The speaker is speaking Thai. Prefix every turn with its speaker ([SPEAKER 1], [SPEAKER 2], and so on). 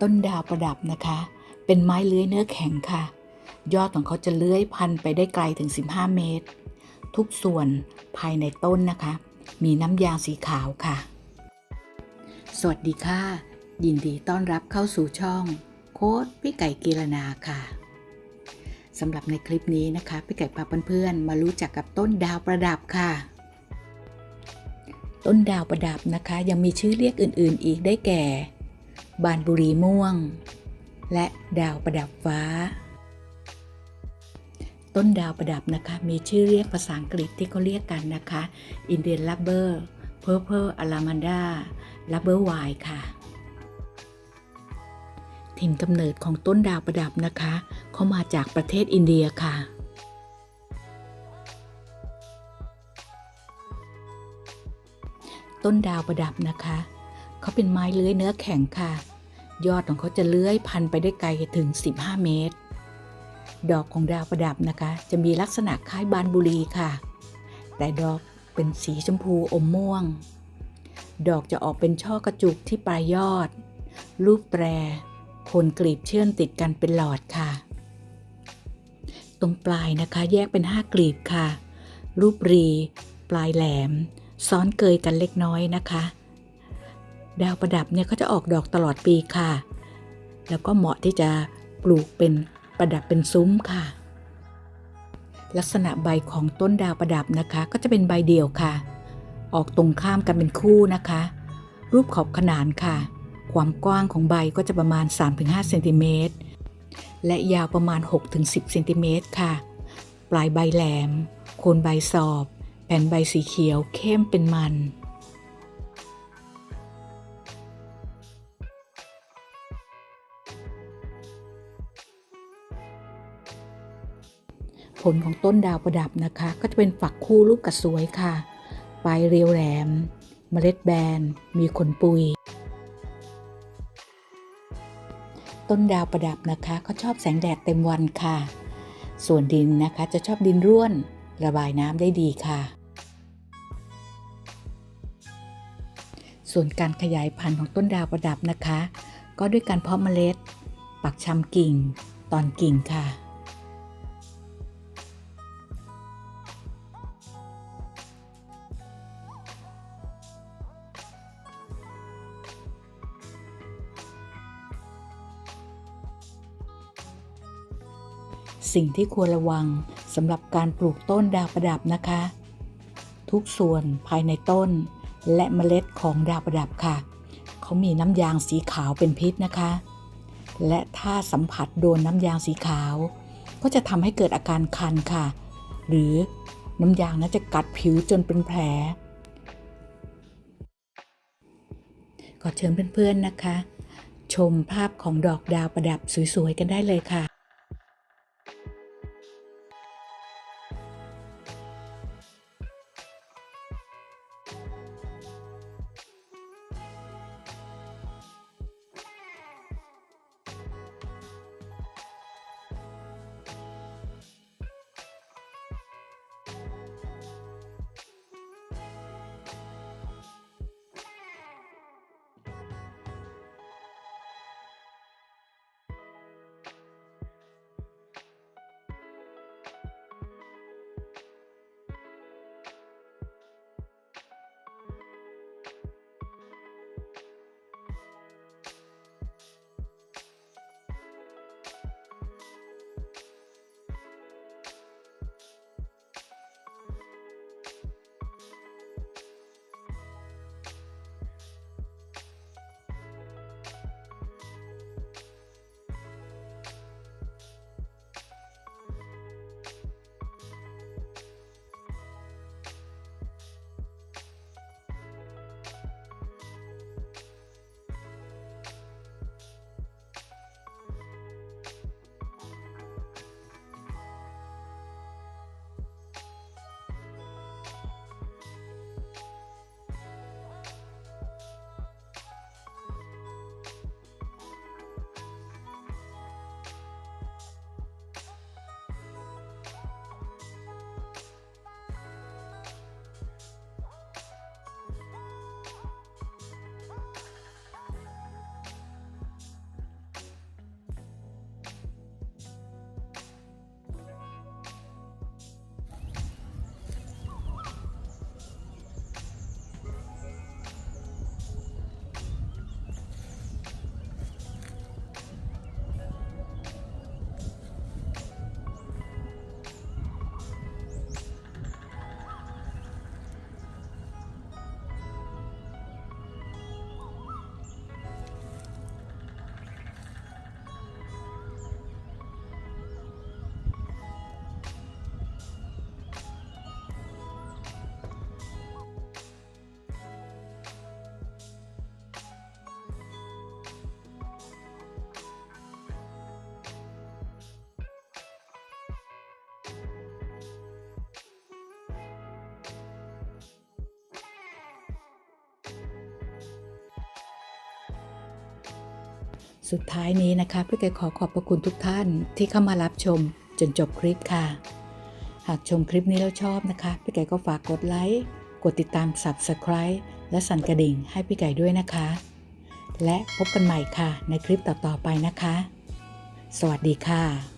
[SPEAKER 1] ต้นดาวประดับนะคะ เป็นไม้เลื้อยเนื้อแข็งค่ะ ยอดของเขาจะเลื้อยพันไปได้ไกลถึง 15 เมตร ทุกส่วนภายในต้นนะคะ มีน้ำยางสีขาวค่ะ สวัสดีค่ะ ยินดีต้อนรับเข้าสู่ช่อง โค้ดพี่ไก่กีรนาค่ะสำหรับในคลิปนี้นะคะพี่ไก่พาเพื่อนๆมารู้จักกับต้นดาวประดับค่ะ ต้นดาวประดับนะคะ ยังมีชื่อเรียกอื่น ๆ อีกได้แก่ บานบุรีม่วง และดาวประดับฟ้า ต้นดาวประดับนะคะ มีชื่อเรียกภาษาอังกฤษที่เขาเรียกกันนะคะ Indian Rubber Purple Alamanda Rubber Wine ค่ะ ถิ่นกำเนิดของต้นดาวประดับนะคะเขามาจากประเทศอินเดียค่ะต้นดาวประดับนะคะ เขาเป็นไม้เลื้อยเนื้อแข็งค่ะ ยอดของเขาจะเลื้อยพันไปได้ไกลถึง 15 เมตร ดอกของดาวประดับนะคะ จะมีลักษณะคล้ายบานบุรีค่ะ แต่ดอกเป็นสีชมพูอมม่วง ดอกจะออกเป็นช่อกระจุกที่ปลายยอด รูปแตรโคนกลีบเชื่อมติดกันเป็นหลอดค่ะ ตรงปลายนะคะแยกเป็น 5 กลีบค่ะ รูปรี ปลายแหลม ซ้อนเกยกันเล็กน้อยนะคะ ดาวประดับเนี่ยเขาจะออกดอกตลอดปีค่ะ แล้วก็เหมาะที่จะปลูกเป็นประดับเป็นซุ้มค่ะ ลักษณะใบของต้นดาวประดับนะคะ ก็จะเป็นใบเดี่ยวค่ะ ออกตรงข้ามกันเป็นคู่นะคะ รูปขอบขนานค่ะ ความกว้างของใบก็จะประมาณ 3-5เซนติเมตรและยาวประมาณ 6-10เซนติเมตรค่ะ ปลายใบแหลม โคนใบสอบ แผ่นใบสีเขียวเข้มเป็นมัน ลของต้นดาวประดับนะคะ ก็จะเป็นฝักคู่รูปกระสวยค่ะ ปลายเรียวแหลม เมล็ดแบน มีขนปุย ต้นดาวประดับนะคะเขาชอบแสงแดดเต็มวันค่ะ ส่วนดินนะคะจะชอบดินร่วนระบายน้ำได้ดีค่ะ ส่วนการขยายพันธุ์ของต้นดาวประดับนะคะ ก็ด้วยการเพาะเมล็ด ปักชำกิ่ง ตอนกิ่งค่ะ สิ่งที่ควรระวังสำหรับการปลูกต้นดาวประดับนะคะ ทุกส่วนภายในต้น และเมล็ดของดาวประดับค่ะ เขามีน้ำยางสีขาวเป็นพิษนะคะ และถ้าสัมผัสโดนน้ำยางสีขาว ก็จะทำให้เกิดอาการคันค่ะ หรือน้ำยางนั้นจะกัดผิวจนเป็นแผลก็เชิญเพื่อนๆนะคะ ชมภาพของดอกดาวประดับสวยๆกันได้เลยค่ะ สุดท้ายนี้นะคะพี่ไก่ขอขอบพระคุณทุกท่านที่เข้ามารับชมจนจบคลิปค่ะ หากชมคลิปนี้แล้วชอบนะคะ พี่ไก่ก็ฝากกดไลค์กดติดตาม Subscribe และสั่นกระดิ่งให้พี่ไก่ด้วยนะคะ และพบกันใหม่ค่ะในคลิปต่อๆไปนะคะ สวัสดีค่ะ